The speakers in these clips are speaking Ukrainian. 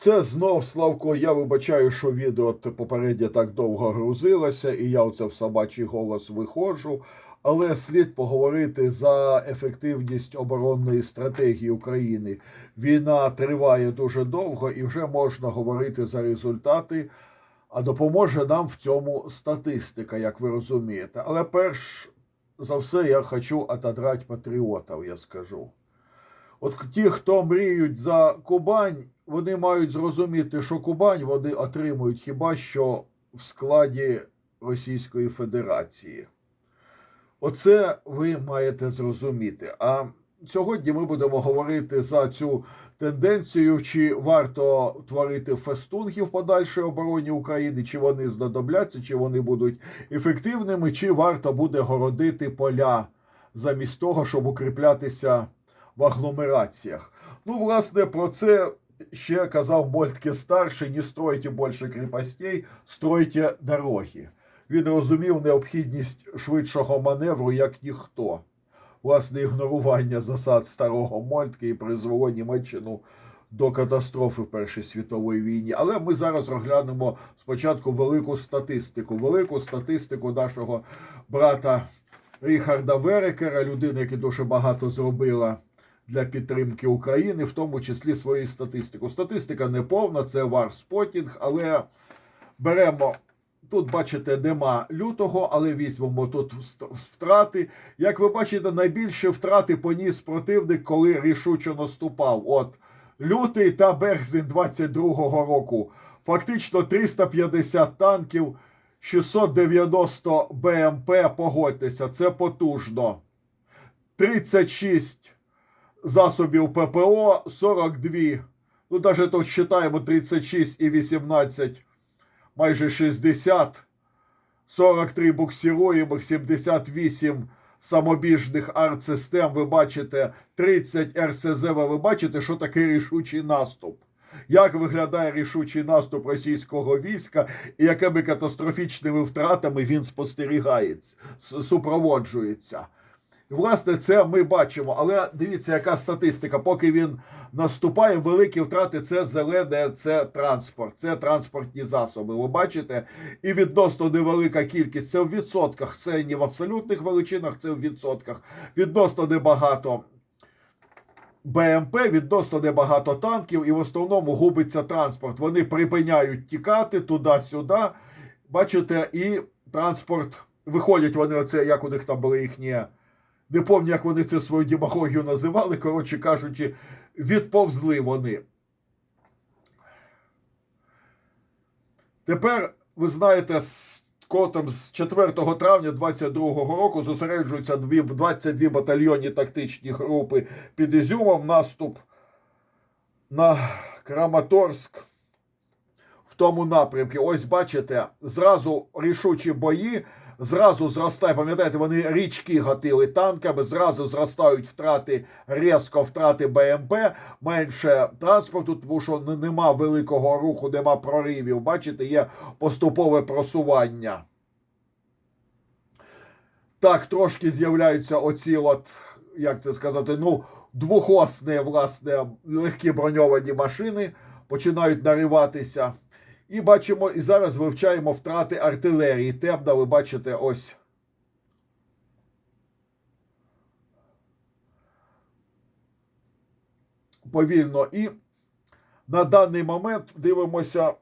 Це знов Славко. Я вибачаю, що відео попереднє так довго грузилося, і я оце в собачий голос виходжу. Але слід поговорити за ефективність оборонної стратегії України. Війна триває дуже довго і вже можна говорити за результати. А допоможе нам в цьому статистика, як ви розумієте. Але перш за все я хочу отодрати патріотів, я скажу. От ті, хто мріють за Кубань, вони мають зрозуміти, що Кубань вони отримують хіба що в складі Російської Федерації. Оце ви маєте зрозуміти. А сьогодні ми будемо говорити за цю тенденцію, чи варто творити фестунги в подальшій обороні України, чи вони знадобляться, чи вони будуть ефективними, чи варто буде городити поля замість того, щоб укріплятися в агломераціях. Ну, власне, про це ще казав Мольтке старший: не стройте більше кріпостей, стройте дороги. Він розумів необхідність швидшого маневру, як ніхто. Власне, ігнорування засад старого Мольтке і призвело Німеччину до катастрофи в Першій світовій війні. Але ми зараз розглянемо спочатку велику статистику. Велику статистику нашого брата Ріхарда Верекера, людини, яка дуже багато зробила для підтримки України, в тому числі свою статистику. Статистика не повна, це варспотінг, але беремо. Тут, бачите, нема лютого, але візьмемо тут втрати. Як ви бачите, найбільше втрати поніс противник, коли рішуче наступав. От лютий та березень 22-го року. Фактично 350 танків, 690 БМП. Погодьтеся, це потужно. 36 засобів ППО, 42. Ну, навіть тут считаємо 36 і 18 майже 60, 43 буксируємих, 78 самобіжних артсистем. Ви бачите 30 РСЗВ. Ви бачите, що таке рішучий наступ. Як виглядає рішучий наступ російського війська і якими катастрофічними втратами він спостерігається, супроводжується? Власне, це ми бачимо. Але дивіться, яка статистика. Поки він наступає, великі втрати це зелене, це транспорт, це транспортні засоби. Ви бачите? І відносно невелика кількість. Це в відсотках. Це не в абсолютних величинах, це в відсотках. Відносно небагато. БМП відносно небагато танків, і в основному губиться транспорт. Вони припиняють тікати туди-сюди. Бачите, і транспорт виходять вони, оце як у них там були їхні. Не пам'ятаю, як вони це свою демагогію називали. Коротше кажучи, відповзли вони. Тепер, ви знаєте, з котом з 4 травня 22 року зосереджуються 22 батальйонні тактичні групи під Ізюмом. Наступ на Краматорськ тому напрямку. Ось бачите, зразу рішучі бої. Зразу зростає, пам'ятаєте, вони річки гатили танками, зразу зростають втрати, різко втрати БМП, менше транспорту, тому що нема великого руху, нема проривів. Бачите, є поступове просування. Так, трошки з'являються оці, от, як це сказати, ну, двохосні, власне, легкі броньовані машини починають нариватися. І бачимо, і зараз вивчаємо втрати артилерії. Темна, ви бачите, ось. Повільно. І на даний момент дивимося.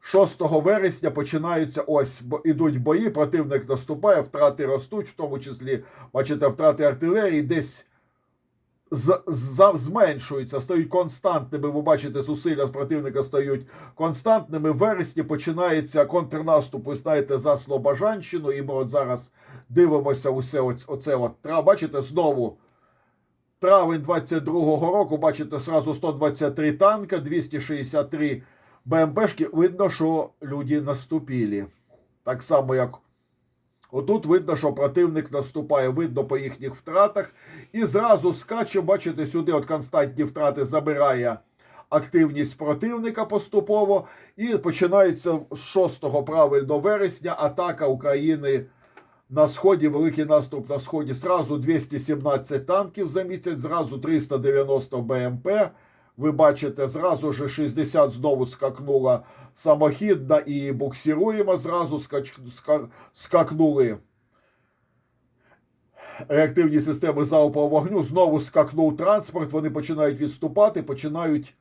6 вересня починаються ось ідуть бої. Противник наступає, втрати ростуть, в тому числі, бачите, втрати артилерії десь з, зменшуються, стають константними. Ви бачите, зусилля з противника стають константними. В вересні починається контрнаступ, ви знаєте, за Слобожанщину. І ми от зараз дивимося усе оце. От, Тра- бачите, знову. Травень 22-го року, бачите, сразу 123 танка, 263 БМПшки. Видно, що люди наступили. Так само, як Отут видно, що противник наступає, видно по їхніх втратах. І зразу скаче, бачите, сюди от константні втрати забирає активність противника поступово. І починається з 6 правильно вересня атака України на сході, великий наступ на сході. Зразу 217 танків за місяць, зразу 390 БМП. Ви бачите, зразу же 60 знову скакнула самохідна і буксируємо. Зразу скач, ска, скакнули реактивні системи залпового вогню. Знову скакнув транспорт. Вони починають відступати, починають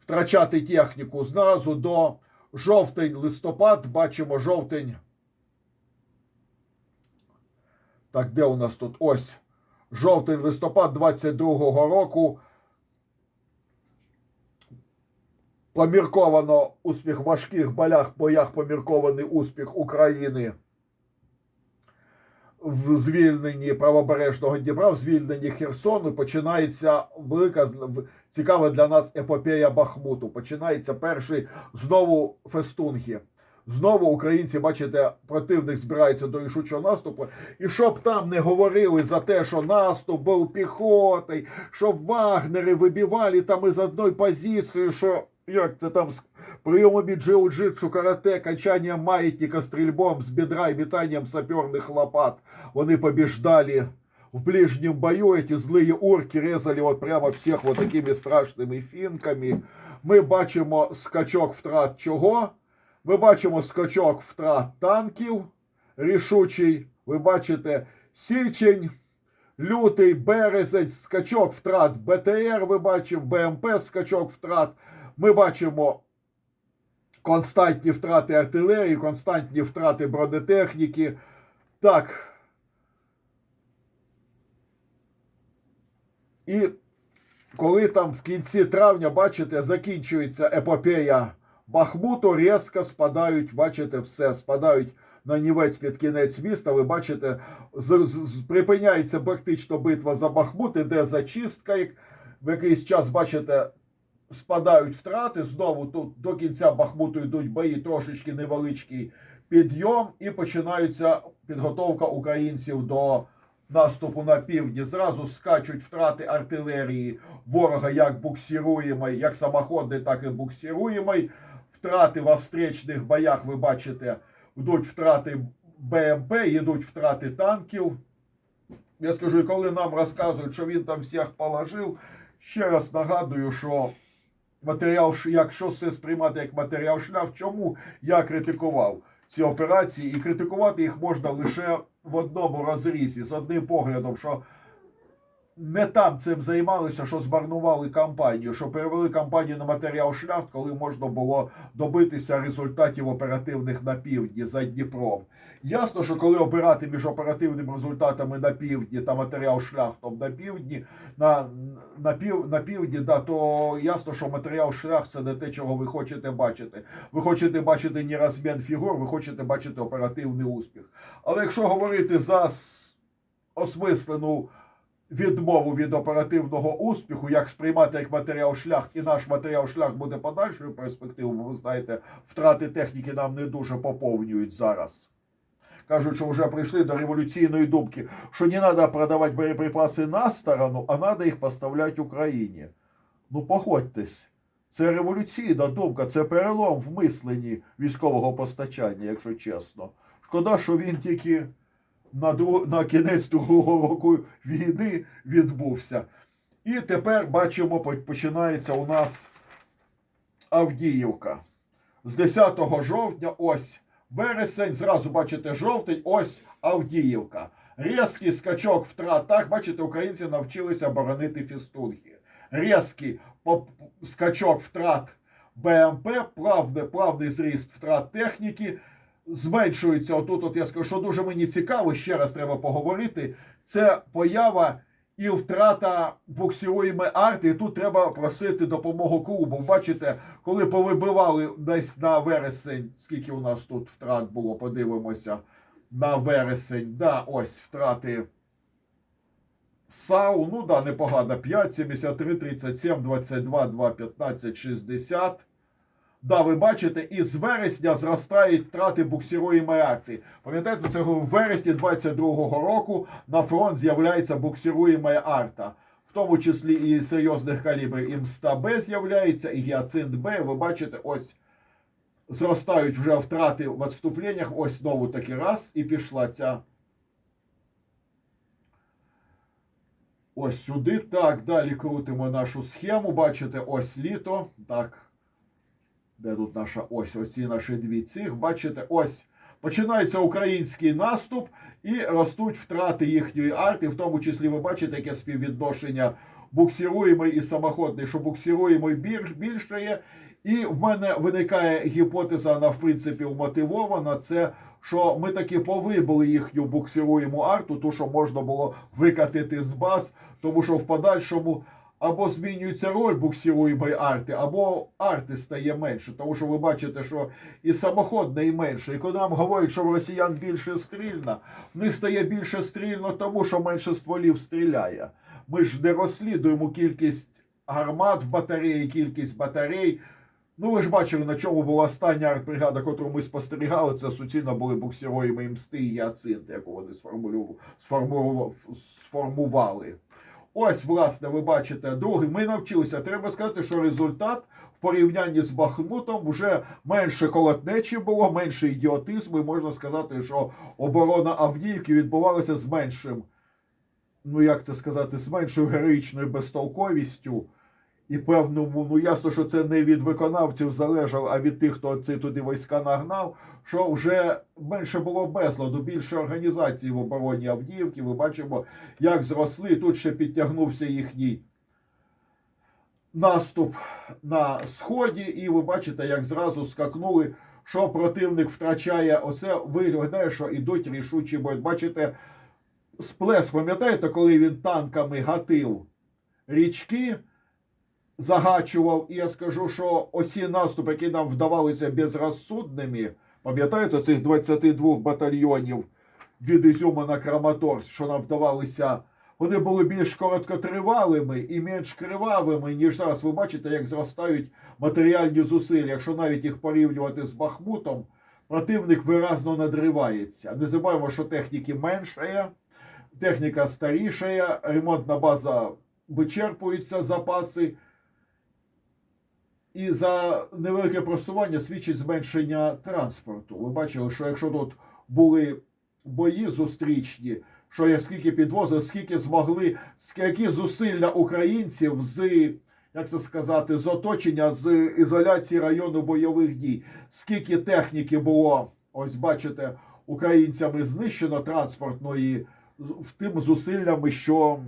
втрачати техніку. Зразу до жовтень-листопад. Бачимо жовтень. Так, де у нас тут? Ось жовтень-листопад 22-го року. Помірковано успіх в важких болях, боях, поміркований успіх України в звільненні правобережного Дніпра, в звільненні Херсону. Починається велика цікава для нас епопея Бахмуту. Починається перший знову фестунги. Знову українці, бачите, противник збирається до рішучого наступу. І щоб там не говорили за те, що наступ був піхотою, що вагнери вибивали там із одної позиції, що як це там з прийомами джиу-джитсу, карате, качанням маятника, стрільбом з бедра і метанням саперних лопат. Вони побіждали в ближнем бою. Эти злые орки резали от прямо всіх вот такими страшними фінками. Ми бачимо скачок втрат чого? Ми бачимо скачок втрат танків рішучий. Ви бачите січень, лютий, березень, скачок втрат БТР. Ви бачимо БМП, скачок втрат. Ми бачимо константні втрати артилерії, константні втрати бронетехніки. Так. І коли там в кінці травня, бачите, закінчується епопея Бахмуту, різко спадають, бачите, все, спадають на нівець під кінець міста. Ви бачите, з, з, припиняється практично битва за Бахмут, іде зачистка. В якийсь час, бачите, спадають втрати. Знову тут до кінця Бахмуту йдуть бої, трошечки невеличкий підйом, і починається підготовка українців до наступу на півдні. Зразу скачуть втрати артилерії ворога, як буксируємої, як самоходний, так і буксируємої. Втрати в встречних боях, ви бачите, йдуть втрати БМП, йдуть втрати танків. Я скажу, коли нам розказують, що він там всіх положив, ще раз нагадую, що матеріал, якщо це сприймати як матеріал шлях, чому я критикував ці операції, і критикувати їх можна лише в одному розрізі, з одним поглядом, що не там цим займалися, що змарнували кампанію, що перевели кампанію на матеріал шлях, коли можна було добитися результатів оперативних на півдні за Дніпром. Ясно, що коли обирати між оперативними результатами на півдні та матеріал шляхтом на півдні, на, на, пів, на півдні, да, то ясно, що матеріал шлях це не те, чого ви хочете бачити. Ви хочете бачити не розмін фігур, ви хочете бачити оперативний успіх. Але якщо говорити за осмислену відмову від оперативного успіху, як сприймати як матеріал шлях, і наш матеріал шлях буде подальшою перспективою, бо ви знаєте, втрати техніки нам не дуже поповнюють зараз. Кажуть, що вже прийшли до революційної думки, що не треба продавати боєприпаси на сторону, а треба їх поставляти Україні. Ну, погодьтесь, це революційна думка, це перелом в мисленні військового постачання, якщо чесно. Шкода, що він тільки на, друг... на кінець другого року війни відбувся. І тепер бачимо, починається у нас Авдіївка. З 10 жовтня, ось вересень, зразу бачите жовтень, ось Авдіївка. Різкий скачок втрат. Так, бачите, українці навчилися боронити фістунги. Різкий поп- скачок втрат БМП, плавний, плавний зріст втрат техніки. Зменшується отут, от я скажу, що дуже мені цікаво, ще раз треба поговорити. Це поява і втрата боксіруємої арти. І тут треба просити допомогу клубу. Бачите, коли повибивали десь на вересень, скільки у нас тут втрат було, подивимося на вересень. Да, ось втрати. САУ, ну да, непогано. 5, 73, 37, 22, 2, 15, 60. Да, ви бачите, і з вересня зростають втрати буксірої Маракти. Пам'ятаєте, це в вересні 22-го року на фронт з'являється буксіруєма арта, в тому числі і серйозних калібрів. І МСТА-Б з'являється, і гіацинт Б. Ви бачите, ось зростають вже втрати в відступленнях. Ось знову таки раз, і пішла ця. Ось сюди. Так, далі крутимо нашу схему. Бачите, ось літо. Так. Де тут наша ось? Оці наші дві цих. Бачите, ось починається український наступ і ростуть втрати їхньої арти. В тому числі ви бачите, яке співвідношення буксируємий і самоходний, що буксируємий більше є. І в мене виникає гіпотеза, вона в принципі вмотивована. Це що ми таки повибили їхню буксируєму арту, ту, що можна було викатити з баз, тому що в подальшому або змінюється роль буксируємої арти, або арти стає менше. Тому що ви бачите, що і самоходне, і менше. І коли нам говорять, що в росіян більше стрільно, в них стає більше стрільно, тому що менше стволів стріляє. Ми ж не розслідуємо кількість гармат в батареї, кількість батарей. Ну, ви ж бачили, на чому була остання артбригада, яку ми спостерігали. Це суцільно були буксируємі мсти і гіацинти, яку вони сформували. Ось, власне, ви бачите, другий. Ми навчилися. Треба сказати, що результат в порівнянні з Бахмутом вже менше колотнечі було, менше ідіотизму. І можна сказати, що оборона Авдіївки відбувалася з меншим, ну як це сказати, з меншою героїчною безтолковістю. І певному, ну ясно, що це не від виконавців залежало, а від тих, хто ці туди війська нагнав, що вже менше було безладу, більше організації в обороні Авдіївки. Ми бачимо, як зросли. Тут ще підтягнувся їхній наступ на сході, і ви бачите, як зразу скакнули, що противник втрачає. Оце виглядає, що ідуть рішучі бої. Бачите, сплес, пам'ятаєте, коли він танками гатив річки? Загачував, і я скажу, що оці наступи, які нам вдавалися безрозсудними, пам'ятаєте цих 22 батальйонів від Ізюма на Краматорськ, що нам вдавалися, вони були більш короткотривалими і менш кривавими, ніж зараз. Ви бачите, як зростають матеріальні зусилля. Якщо навіть їх порівнювати з Бахмутом, противник виразно надривається. Не забуваємо, що техніки меншає, техніка старішає, ремонтна база вичерпуються запаси. І за невелике просування свідчить зменшення транспорту. Ви бачили, що якщо тут були бої зустрічні, що як скільки підвозили, скільки змогли, які зусилля українців з, як це сказати, з оточення, з ізоляції району бойових дій, скільки техніки було, ось бачите, українцями знищено транспортної тим зусиллями, що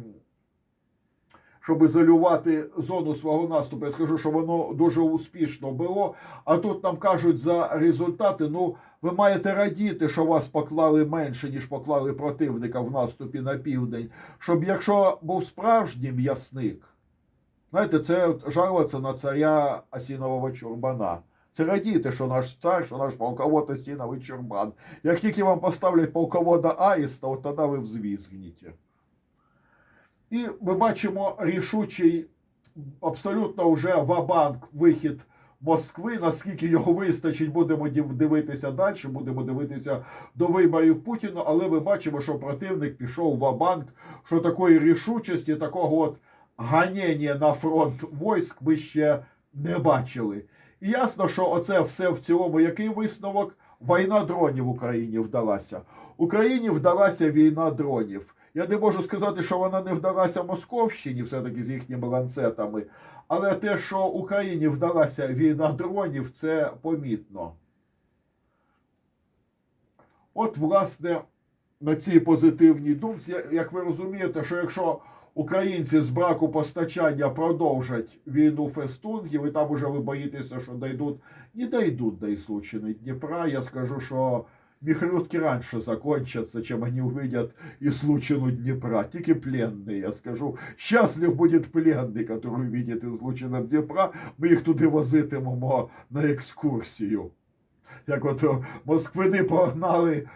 щоб ізолювати зону свого наступу. Я скажу, що воно дуже успішно було. А тут нам кажуть за результати. Ну, ви маєте радіти, що вас поклали менше, ніж поклали противника в наступі на південь. Щоб якщо був справжній м'ясник, знаєте, це жалуватися на царя Асінового чурбана. Це радіти, що наш цар, що наш полковод Асіновий чурбан. Як тільки вам поставлять полковода Аїста, от тоді ви взвізгнете. І ми бачимо рішучий абсолютно вже вабанк вихід Москви. Наскільки його вистачить, будемо дивитися далі, будемо дивитися до виборів Путіна. Але ми бачимо, що противник пішов вабанк, що такої рішучості, такого от ганення на фронт військ ми ще не бачили. І ясно, що оце все в цілому, який висновок? Війна дронів Україні вдалася. Україні вдалася війна дронів. Я не можу сказати, що вона не вдалася Московщині, все-таки з їхніми ланцетами. Але те, що Україні вдалася війна дронів, це помітно. От, власне, на цій позитивній думці, як ви розумієте, що якщо українці з браку постачання продовжать війну фестунгів, і там уже ви боїтеся, що дійдуть, не дійдуть до Іслучини Дніпра, я скажу, що. Михрютки раньше закончатся, чем они увидят и случину Днепра. Тільки пленные, я скажу. Счастлив будет пленний, который увидит излучину Дніпра. Ми їх туди возитимемо на екскурсію. Як от москвини погнали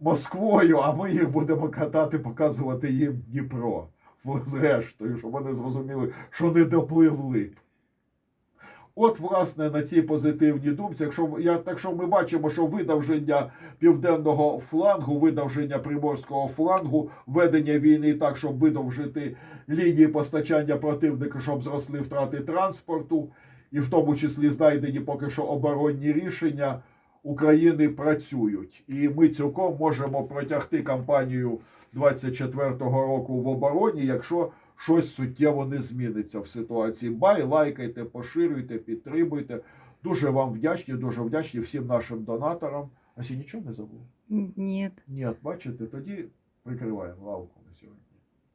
Москвою, а ми їх будемо катати, показувати їм Дніпро. Зрештою, щоб вони зрозуміли, що не допливли. От, власне, на цій позитивній думці, якщо я так що ми бачимо, що видовження південного флангу, видовження приморського флангу, ведення війни так, щоб видовжити лінії постачання противника, щоб зросли втрати транспорту, і в тому числі знайдені поки що оборонні рішення України працюють. І ми цілком можемо протягти кампанію 24-го року в обороні, якщо щось суттєво не зміниться в ситуації. Бай, лайкайте, поширюйте, підтримуйте. Дуже вам вдячні, дуже вдячні всім нашим донаторам. А ще нічого не забув? Ні. Ні, бачите, тоді прикриваємо лавку на сьогодні.